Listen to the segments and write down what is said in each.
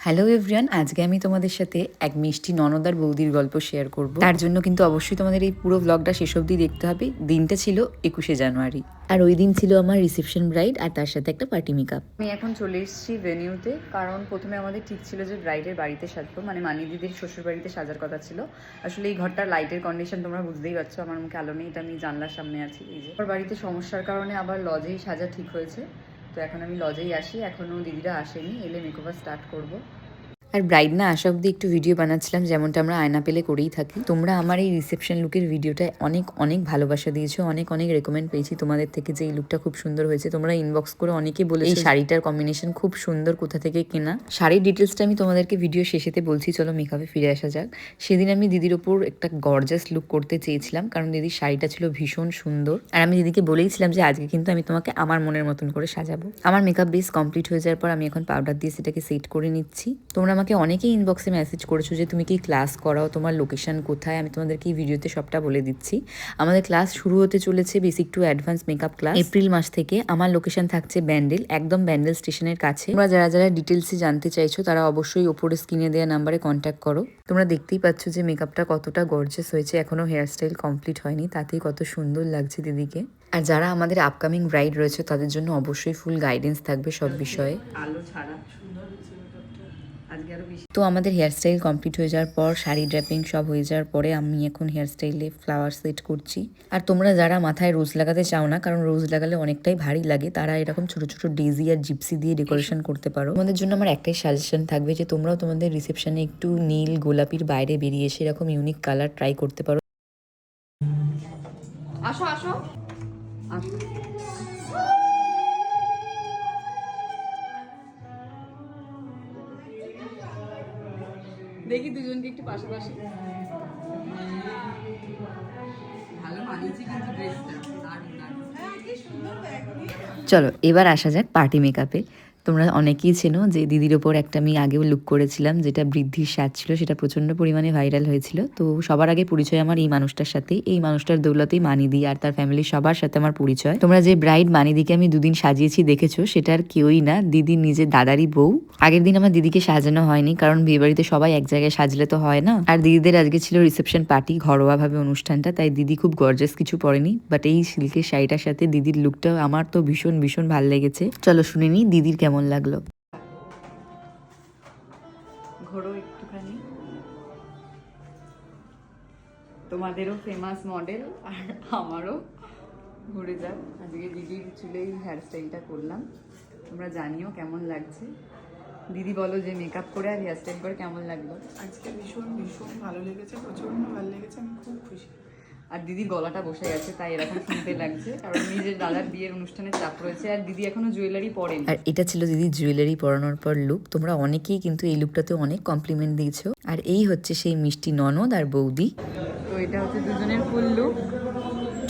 Hello everyone আজকে আমি তোমাদের সাথে এক মিষ্টি ননদার বৌদির গল্প শেয়ার করব। তার জন্য কিন্তু অবশ্যই তোমাদের এই পুরো ব্লগটা শেষ অবধি দেখতে হবে। দিনটা ছিল একুশে জানুয়ারি। আর ওই দিন ছিল আমার রিসেপশন ব্রাইড আর তার সাথে একটা পার্টি মেকআপ আমি এখন চলে এসেছি ভেনিউতে কারণ প্রথমে আমাদের ঠিক ছিল যে ব্রাইডের বাড়িতে সাজবো। মানে মানি দিদির শ্বশুর বাড়িতে সাজার কথা ছিল। আসলে এই ঘরটার লাইটের কন্ডিশন তোমরা বুঝতেই পারছ। আমার মুখে আলো নেই, এটা আমি জানলার সামনে আছি, এই যে। ওর বাড়িতে সমস্যার কারণে আবার লজেই সাজা ঠিক হয়েছে। তো এখন আমি লজেই আসি। এখনও দিদিরা আসেনি এলে মেকওভার স্টার্ট করব। আর ব্রাইড না আসা অব্দি একটু ভিডিও বানাচ্ছিলাম যেমনটা আমরা আয়না পেলে করেই থাকি। তোমরা আমার এই রিসেপশন লুকের ভিডিওটা অনেক অনেক ভালোবাসা দিয়েছ অনেক অনেক রেকমেন্ড পেয়েছি তোমাদের থেকে যে এই লুকটা খুব সুন্দর হয়েছে। তোমরা ইনবক্স করে অনেকেই বলে এই শাড়িটার কম্বিনেশন খুব সুন্দর কোথা থেকে কেনা। শাড়ির ডিটেলসটা আমি তোমাদেরকে ভিডিও শেষেতে বলছি চলো মেকআপে ফিরে আসা যাক। সেদিন আমি দিদির ওপর একটা গর্জাস লুক করতে চেয়েছিলাম কারণ দিদির শাড়িটা ছিল ভীষণ সুন্দর। আর আমি দিদিকে বলেইছিলাম যে আজকে কিন্তু আমি তোমাকে আমার মনের মতন করে সাজাবো। আমার মেকআপ বেস কমপ্লিট হয়ে যাওয়ার পর আমি এখন পাউডার দিয়ে সেটাকে সেট করে নিচ্ছি। তোমরা আমাকে অনেকেই ইনবক্সে মেসেজ করেছ যে, তুমি কি ক্লাস করাও? তোমার লোকেশন কোথায়? আমি তোমাদেরকে এই ভিডিওতে সবটা বলে দিচ্ছি। আমাদের ক্লাস শুরু হতে চলেছে basic to advance makeup class April মাস থেকে আমার লোকেশন থাকছে ব্যান্ডেল একদম ব্যান্ডেল স্টেশনের কাছে। তোমরা যারা যারা ডিটেলসে জানতে চাইছো, তারা অবশ্যই ওপরে স্ক্রিনে দেওয়া নাম্বারে কন্ট্যাক্ট করো। তোমরা দেখতেই পাচ্ছ যে মেকআপটা কতটা গর্জেস হয়েছে। এখনও হেয়ারস্টাইল কমপ্লিট হয়নি। তাতেই কত সুন্দর লাগছে দিদিকে। আর যারা আমাদের আপকামিং ব্রাইড রয়েছে, তাদের জন্য অবশ্যই ফুল গাইডেন্স থাকবে সব বিষয়ে। আলো ছাড়া বেশি তো আমাদের হেয়ারস্টাইল কমপ্লিট হয়ে যাওয়ার পর শাড়ি ড্র্যাপিং সব হয়ে যাওয়ার পরে আমি এখন হেয়ারস্টাইলে ফ্লাওয়ার সেট করছি। আর তোমরা যারা মাথায় রোজ লাগাতে চাও না কারণ রোজ লাগালে অনেকটাই ভারী লাগে তারা এরকম ছোট ছোট ডেজি আর জিপসি দিয়ে ডেকোরেশন করতে পারো। তোমাদের জন্য আমার একটাই সাজেশন থাকবে যে তোমরাও তোমাদের রিসেপশনে একটু নীল গোলাপির বাইরে বেরিয়ে এসে এরকম ইউনিক কালার ট্রাই করতে পারো। আসো আসো। আসো। দেখি দুজনকে একটু পাশাপাশি। ভালো মানিয়েছে কিন্তু ড্রেসটা দারুণ দারুণ। চলো এবার আসা যাক পার্টি মেকআপে তোমরা অনেকেই চেনো যে দিদির ওপর একটা আমি আগেও লুক করেছিলাম, যেটা বৃদ্ধির স্বাদ ছিল, সেটা প্রচণ্ড পরিমাণে ভাইরাল হয়েছিল। তো সবার আগে পরিচয় আমার এই মানুষটার সাথে। এই মানুষটার দৌলতেই মানিদি আর তার ফ্যামিলির সবার সাথে আমার পরিচয়। তোমরা যে ব্রাইড মানিদিকে আমি দুদিন সাজিয়েছি দেখেছ, সেটা আর কেউই না, দিদি নিজের দাদারই বউ। আগের দিন আমার দিদিকে সাজানো হয়নি, কারণ বিয়ে বাড়িতে সবাই এক জায়গায় সাজলে তো হয় না। আর দিদিদের আজকে ছিল রিসেপশন পার্টি ঘরোয়াভাবে অনুষ্ঠানটা, তাই দিদি খুব গর্জাস কিছু পরেনি। বাট এই সিল্কের শাড়িটার সাথে দিদির লুকটা আমার তো ভীষণ ভীষণ ভালো লেগেছে। চলো শুনে নি দিদির কেমন লাগল? ঘোরো একটুখানি। তোমাদেরও ফেমাস মডেল আর আমারও। ঘুরে যাক আজকে দিদির চুলেই হেয়ারস্টাইলটা করলাম। তোমরা জানিও কেমন লাগছে। দিদি বলো যে মেকআপ করে আর হেয়ারস্টাইল করে কেমন লাগল? আজকে ভীষণ ভীষণ ভালো লেগেছে প্রচণ্ড ভালো লেগেছে আমি খুব খুশি। আর দিদির গলাটা বসে গেছে, তাই এরকম শুনতে লাগছে, কারণ নিজের দাদার বিয়ের অনুষ্ঠানে চাপ রয়েছে, আর দিদি এখনও জুয়েলারি পরেন। আর এটা ছিল দিদি জুয়েলারি পরানোর পর লুক তোমরা অনেকেই কিন্তু এই লুকটাতে অনেক কমপ্লিমেন্ট দিয়েছ। আর এই হচ্ছে সেই মিষ্টি ননদ আর বৌদি। এটা হচ্ছে দুজনের ফুল লুক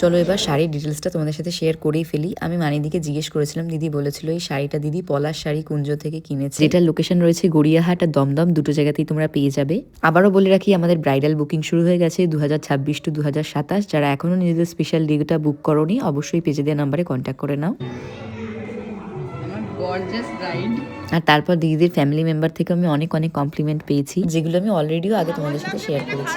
চলো এবার শাড়ির ডিটেলসটা তোমাদের সাথে শেয়ার করেই ফেলি। আমি মানিদিকে জিজ্ঞেস করেছিলাম দিদি বলেছিল এই শাড়িটা দিদি পলাশ শাড়ি কুঞ্জ থেকে কিনেছে? যেটার লোকেশন রয়েছে গড়িয়াহাট আর দমদম দুটো জায়গাতেই তোমরা পেয়ে যাবে। আবারও বলে রাখি আমাদের ব্রাইডাল বুকিং শুরু হয়ে গেছে দু হাজার ছাব্বিশ টু দু হাজার সাতাশ। যারা এখনও নিজেদের স্পেশাল ডেটা বুক করনি অবশ্যই পেজে দেওয়া নাম্বারে কন্ট্যাক্ট করে নাও। গর্জাস ব্রাইড আর তারপর দিদিদের ফ্যামিলি মেম্বার থেকে আমি অনেক অনেক কমপ্লিমেন্ট পেয়েছি যেগুলো আমি অলরেডিও আগে তোমাদের সাথে শেয়ার করেছি।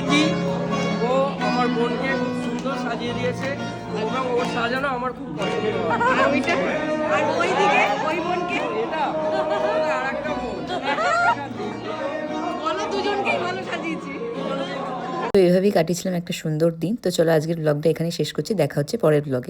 প্রীতি ও আমার বোনকে খুব সুন্দর সাজিয়ে দিয়েছে এবং ওর সাজানো আমার খুব পছন্দ। আর ওইটা আর ওই দিকে ওই বোনকে? এটা? আর একটা বোন। বলো দুজনকেই ভালো সাজিয়েছি। তো এভাবেই কাটিয়েছিলাম একটা সুন্দর দিন। তো চলো আজকের ব্লগটা এখানে শেষ করছি। দেখা হচ্ছে পরের ব্লগে